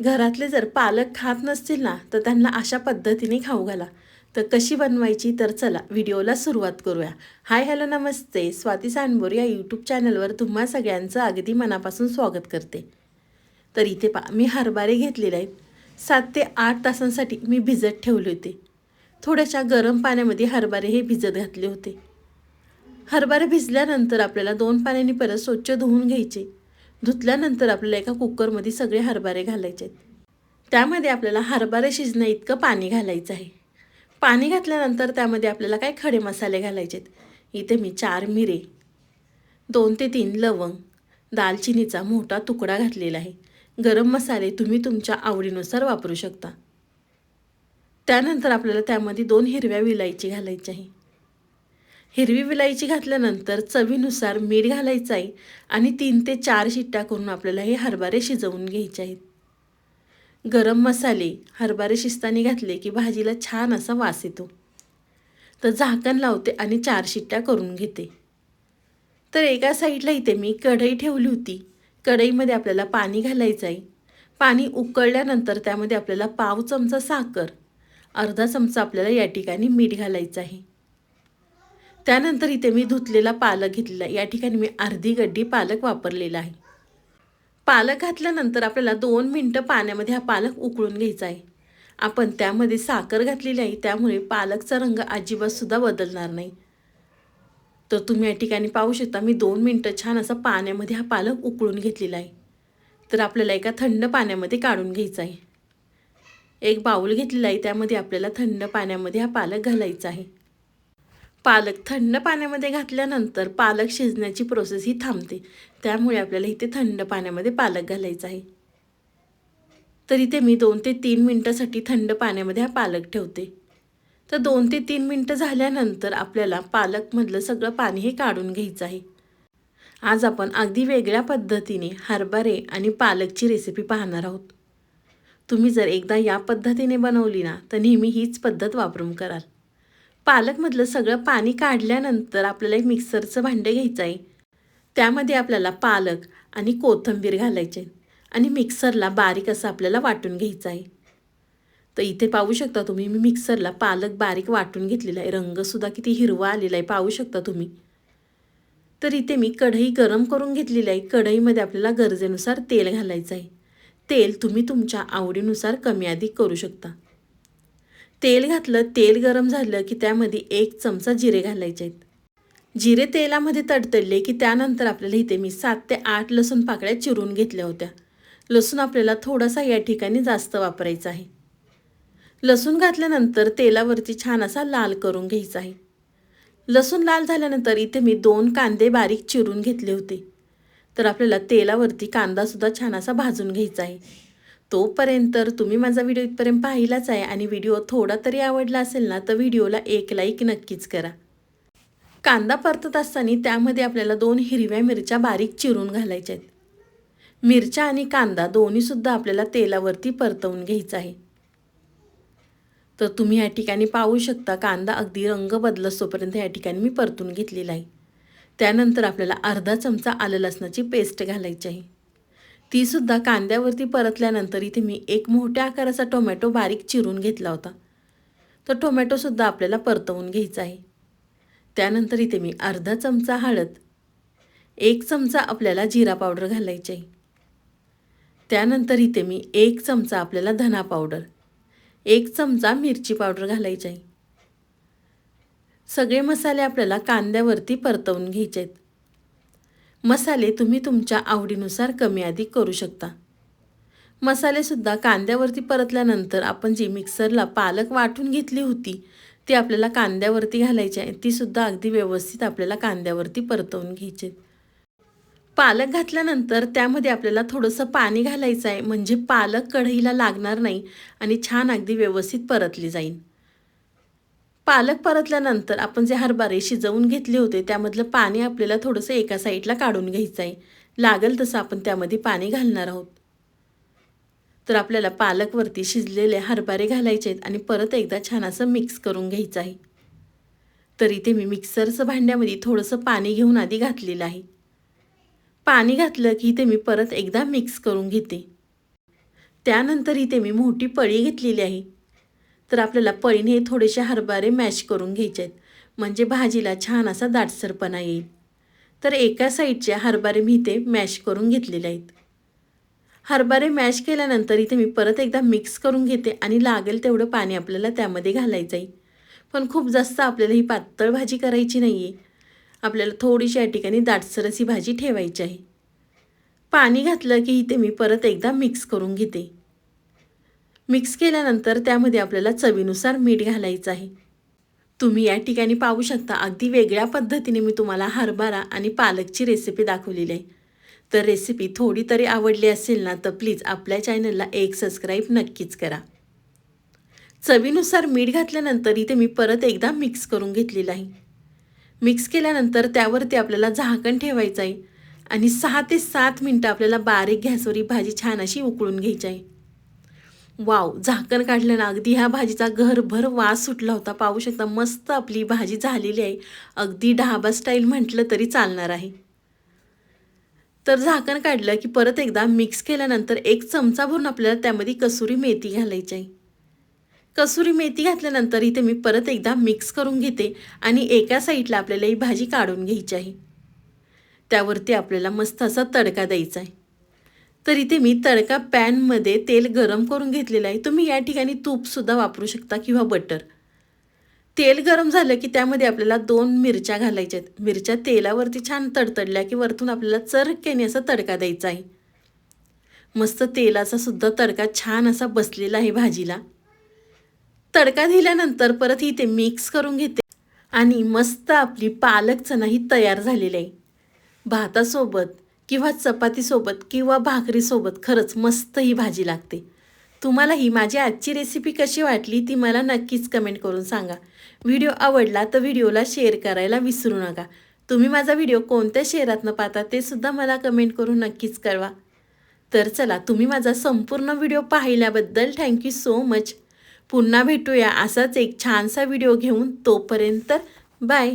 घरातले जर पालक खात नसतील ना तर त्यांना अशा पद्धतीने खाऊ घाला. तर कशी बनवायची तर चला व्हिडिओला सुरुवात करूया. हाय हॅलो नमस्ते. स्वाती सांडबोर या यूट्यूब चॅनलवर तुम्हा सगळ्यांचं अगदी मनापासून स्वागत करते. तर इथे पा मी हरभरे घेतलेले आहेत. सात ते आठ तासांसाठी मी भिजत ठेवले होते. थोड्याशा गरम पाण्यामध्ये हरभरे हे भिजत घातले होते. हरभरे भिजल्यानंतर आपल्याला दोन पाण्याने परत स्वच्छ धुवून घ्यायचे. धुतल्यानंतर आपल्याला एका कुकरमध्ये सगळे हरभरे घालायचे आहेत. त्यामध्ये आपल्याला हरभरे शिजणं इतकं पाणी घालायचं आहे. पाणी घातल्यानंतर त्यामध्ये आपल्याला काय खडे मसाले घालायचे आहेत? इथे मी चार मिरे दोन ते तीन लवंग दालचिनीचा मोठा तुकडा घातलेला आहे. गरम मसाले तुम्ही तुमच्या आवडीनुसार वापरू शकता. त्यानंतर आपल्याला त्यामध्ये दोन हिरव्या विलायची घालायची आहे. हिरवी विलायची घातल्यानंतर चवीनुसार मीठ घालायचं आहे आणि तीन ते चार शिट्ट्या करून आपल्याला हे हरभरे शिजवून घ्यायचे आहेत. गरम मसाले हरभरे शिजताना घातले की भाजीला छान असा वास येतो. तर झाकण लावते आणि चार शिट्ट्या करून घेते. तर एका साईडला इथे मी कढई ठेवली होती. कढईमध्ये आपल्याला पाणी घालायचं आहे. पाणी उकळल्यानंतर त्यामध्ये आपल्याला पाव चमचा साखर अर्धा चमचा आपल्याला या ठिकाणी मीठ घालायचं आहे. त्यानंतर इथे मी धुतलेला पालक घेतलेला आहे. या ठिकाणी मी अर्धी गड्डी पालक वापरलेला आहे. पालक घातल्यानंतर आपल्याला दोन मिनटं पाण्यामध्ये हा पालक उकळून घ्यायचा आहे. आपण त्यामध्ये साखर घातलेली आहे. त्यामुळे पालकचा रंग अजिबातसुद्धा बदलणार नाही. तर तुम्ही या ठिकाणी पाहू शकता मी दोन मिनटं छान असा पाण्यामध्ये हा पालक उकळून घेतलेला आहे. तर आपल्याला एका थंड पाण्यामध्ये काढून घ्यायचा आहे. एक बाऊल घेतलेला आहे. त्यामध्ये आपल्याला थंड पाण्यामध्ये हा पालक घालायचा आहे. पालक थंड पाण्यामध्ये घातल्यानंतर पालक शिजण्याची प्रोसेस ही थांबते. त्यामुळे आपल्याला इथे थंड पाण्यामध्ये पालक घालायचा आहे. तर इथे मी दोन ते तीन मिनटासाठी थंड पाण्यामध्ये हा पालक ठेवते. तर दोन ते तीन मिनटं झाल्यानंतर आपल्याला पालकमधलं सगळं पाणी हे काढून घ्यायचं आहे. आज आपण अगदी वेगळ्या पद्धतीने हरभरे आणि पालकची रेसिपी पाहणार आहोत. तुम्ही जर एकदा या पद्धतीने बनवली ना तर नेहमी हीच पद्धत वापरून कराल. पालकमधलं सगळं पाणी काढल्यानंतर आपल्याला एक मिक्सरचं भांडं घ्यायचं आहे. त्यामध्ये आपल्याला पालक आणि कोथिंबीर घालायचे आणि मिक्सरला बारीक असं आपल्याला वाटून घ्यायचं आहे. तर इथे पाहू शकता तुम्ही मी मिक्सरला पालक बारीक वाटून घेतलेला आहे. रंगसुद्धा किती हिरवा आलेला आहे पाहू शकता तुम्ही. तर इथे मी कढई गरम करून घेतलेली आहे. कढईमध्ये आपल्याला गरजेनुसार तेल घालायचं आहे. तेल तुम्ही तुमच्या आवडीनुसार कमी अधिक करू शकता. तेल घातलं तेल गरम झालं की त्यामध्ये एक चमचा जिरे घालायचे आहेत. जिरे तेलामध्ये तडतडले की त्यानंतर आपल्याला इथे मी सात ते आठ लसूण पाकळ्या चिरून घेतल्या होत्या. लसूण आपल्याला थोडासा या ठिकाणी जास्त वापरायचा आहे. लसूण घातल्यानंतर तेलावरती छान असा लाल करून घ्यायचा आहे. लसूण लाल झाल्यानंतर इथे मी दोन कांदे बारीक चिरून घेतले होते. तर आपल्याला तेलावरती कांदासुद्धा छान असा भाजून घ्यायचा आहे. तोपर्यंत तर तुम्ही माझा व्हिडिओ इथपर्यंत पाहिलाच आहे आणि व्हिडिओ थोडा तरी आवडला असेल ना तर व्हिडिओला एक लाईक नक्कीच करा. कांदा परतत असताना त्यामध्ये आपल्याला दोन हिरव्या मिरच्या बारीक चिरून घालायच्या आहेत. मिरच्या आणि कांदा दोन्हीसुद्धा आपल्याला तेलावरती परतवून घ्यायचा आहे. तर तुम्ही या ठिकाणी पाहू शकता कांदा अगदी रंग बदलसतोपर्यंत या ठिकाणी मी परतून घेतलेला आहे. त्यानंतर आपल्याला अर्धा चमचा आलं लसणाची पेस्ट घालायची आहे. तीसुद्धा कांद्यावरती परतल्यानंतर इथे मी एक मोठ्या आकाराचा टोमॅटो बारीक चिरून घेतला होता. तर टोमॅटोसुद्धा आपल्याला परतवून घ्यायचा आहे. त्यानंतर इथे मी अर्धा चमचा हळद एक चमचा आपल्याला जिरा पावडर घालायची आहे. त्यानंतर इथे मी एक चमचा आपल्याला धना पावडर एक चमचा मिरची पावडर घालायची आहे. सगळे मसाले आपल्याला कांद्यावरती परतवून घ्यायचे आहेत. मसाले तुम्ही तुमच्या आवडीनुसार कमी अधिक करू शकता. मसालेसुद्धा कांद्यावरती परतल्यानंतर आपण जी मिक्सरला पालक वाटून घेतली होती ती आपल्याला कांद्यावरती घालायची आहे तीसुद्धा अगदी व्यवस्थित आपल्याला कांद्यावरती परतवून घ्यायची पालक घातल्यानंतर त्यामध्ये आपल्याला थोडंसं पाणी घालायचं आहे म्हणजे पालक कढईला लागणार नाही आणि छान अगदी व्यवस्थित परतली जाईल. पालक परतल्यानंतर आपण जे हरभरे शिजवून घेतले होते त्यामधलं पाणी आपल्याला थोडंसं एका साईडला काढून घ्यायचं आहे लागेल तसं आपण त्यामध्ये पाणी घालणार आहोत. तर आपल्याला पालकवरती शिजलेले हरभरे घालायचे आहेत आणि परत एकदा छान असं मिक्स करून घ्यायचं आहे. तर इथे मी मिक्सरचं भांड्यामध्ये थोडंसं पाणी घेऊन आधी घातलेलं आहे. पाणी घातलं की इथे मी परत एकदा मिक्स करून घेते. त्यानंतर इथे मी मोठी पळी घेतलेली आहे. तर आपल्याला पळीने हे थोडेसे हरभरे मॅश करून घ्यायचे आहेत. म्हणजे भाजीला छान असा दाटसरपणा येईल. तर एका साईडचे हरभरे मी इथे मॅश करून घेतलेले आहेत. हरभरे मॅश केल्यानंतर इथे मी परत एकदा मिक्स करून घेते आणि लागेल तेवढं पाणी आपल्याला त्यामध्ये घालायचं आहे. पण खूप जास्त आपल्याला ही पातळ भाजी करायची नाही आहे आपल्याला थोडीशी या ठिकाणी दाटसर अशी भाजी ठेवायची आहे. पाणी घातलं की इथे मी परत एकदा मिक्स करून घेते. मिक्स केल्यानंतर त्यामध्ये आपल्याला चवीनुसार मीठ घालायचं आहे. तुम्ही या ठिकाणी पाहू शकता अगदी वेगळ्या पद्धतीने मी तुम्हाला हरभरा आणि पालकची रेसिपी दाखवलेली आहे. तर रेसिपी थोडी तरी आवडली असेल ना तर प्लीज आपल्या चॅनलला एक सबस्क्राईब नक्कीच करा. चवीनुसार मीठ घातल्यानंतर इथे मी परत एकदा मिक्स करून घेतलेलं आहे. मिक्स केल्यानंतर त्यावरती आपल्याला झाकण ठेवायचं आहे आणि सहा ते सात मिनटं आपल्याला बारीक गॅसवर ही भाजी छान अशी उकळून घ्यायची आहे. वाव झाकण काढलं ना. अगदी ह्या भाजीचा घरभर वास सुटला होता. पाहू शकता मस्त आपली भाजी झालेली आहे. अगदी ढाबा स्टाईल म्हटलं तरी चालणार आहे. तर झाकण काढलं की परत एकदा मिक्स केल्यानंतर एक चमचा भरून आपल्याला त्यामध्ये कसुरी मेथी घालायची आहे. कसुरी मेथी घातल्यानंतर इथे मी परत एकदा मिक्स करून घेते आणि एका साईडला आपल्याला ही भाजी काढून घ्यायची आहे. त्यावरती आपल्याला मस्त असा तडका द्यायचा आहे. तर इथे मी तडका पॅनमध्ये तेल गरम करून घेतलेलं आहे. तुम्ही या ठिकाणी तूपसुद्धा वापरू शकता किंवा बटर. तेल गरम झालं की त्यामध्ये आपल्याला दोन मिरच्या घालायच्या आहेत मिरच्या तेलावरती छान तडतडल्या की वरतून आपल्याला चरक्याने असा तडका द्यायचा आहे. मस्त तेलाचा सुद्धा तडका छान असा बसलेला आहे भाजीला. तडका दिल्यानंतर परत इथे मिक्स करून घेते. आणि मस्त आपली पालक चणाही तयार झालेली आहे. भातासोबत किंवा चपातीसोबत किंवा भाकरीसोबत खरंच मस्त ही भाजी लागते. तुम्हाला ही माझी आजची रेसिपी कशी वाटली ती मला नक्कीच कमेंट करून सांगा. व्हिडिओ आवडला तर व्हिडिओला शेअर करायला विसरू नका. तुम्ही माझा व्हिडिओ कोणत्या शहरातनं पाहता ते सुद्धा मला कमेंट करून नक्कीच कळवा. तर चला तुम्ही माझा संपूर्ण व्हिडिओ पाहिल्याबद्दल थँक्यू सो मच पुन्हा भेटूया असाच एक छानसा व्हिडिओ घेऊन तोपर्यंत बाय